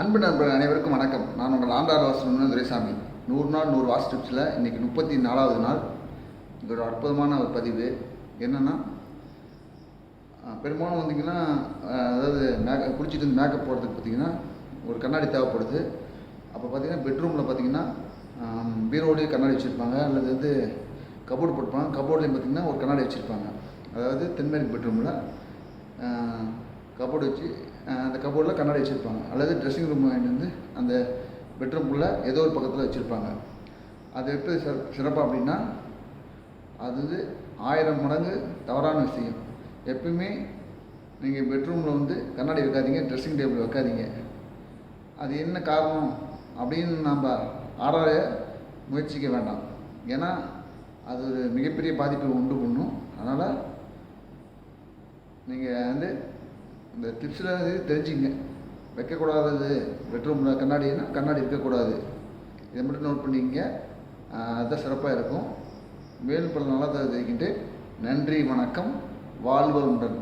அன்பு நண்பர்கள் அனைவருக்கும் வணக்கம். நான் உங்கள் ஆண்டாள் வாசனம் துரைசாமி. நூறு நாள் நூறு வாட்ஸ் டிப்ஸில் இன்றைக்கி முப்பத்தி நாலாவது நாள். இது ஒரு அற்புதமான ஒரு பதிவு. என்னென்னா பெரும்பாலும் வந்தீங்கன்னா அதாவது மேக்கப் குளிச்சுட்டு வந்து மேக்கப் போடுறதுக்கு பார்த்தீங்கன்னா ஒரு கண்ணாடி தேவைப்படுது. அப்போ பார்த்தீங்கன்னா பெட்ரூமில் பார்த்தீங்கன்னா பீரோலேயே கண்ணாடி வச்சுருப்பாங்க. அல்லது வந்து கபோர்டு போட்டுப்பாங்க. கபோர்ட்லேயும் பார்த்தீங்கன்னா ஒரு கண்ணாடி வச்சுருப்பாங்க. அதாவது தென்மேற்கு பெட்ரூமில் கபோர்டு வச்சு அந்த கபோர்டில் கண்ணாடி வச்சுருப்பாங்க. அல்லது ட்ரெஸ்ஸிங் ரூம் வாங்கிட்டு வந்து அந்த பெட்ரூம்குள்ளே ஏதோ ஒரு பக்கத்தில் வச்சுருப்பாங்க. அது எப்படி சிற சிறப்பாக அப்படின்னா அது வந்து ஆயிரம் மடங்கு தவறான விஷயம். எப்பயுமே நீங்கள் பெட்ரூமில் வந்து கண்ணாடி வைக்காதீங்க ட்ரெஸ்ஸிங் டேபிள் வைக்காதீங்க. அது என்ன காரணம் அப்படின்னு நாம் ஆராய முயற்சிக்க வேண்டாம். ஏன்னா அது ஒரு மிகப்பெரிய பாதிப்பை உண்டு பண்ணும். அதனால் நீங்கள் வந்து இந்த டிப்ஸ்லாம் தெரிஞ்சுங்க வைக்கக்கூடாதது. பெட்ரூமில் கண்ணாடினா கண்ணாடி இருக்கக்கூடாது. இதை மட்டும் நோட் பண்ணிக்கங்க. அதுதான் சிறப்பாக இருக்கும். மேலும் பல நல்லா தெரிவிக்கிட்டு நன்றி வணக்கம். வாழ்வ உண்டன்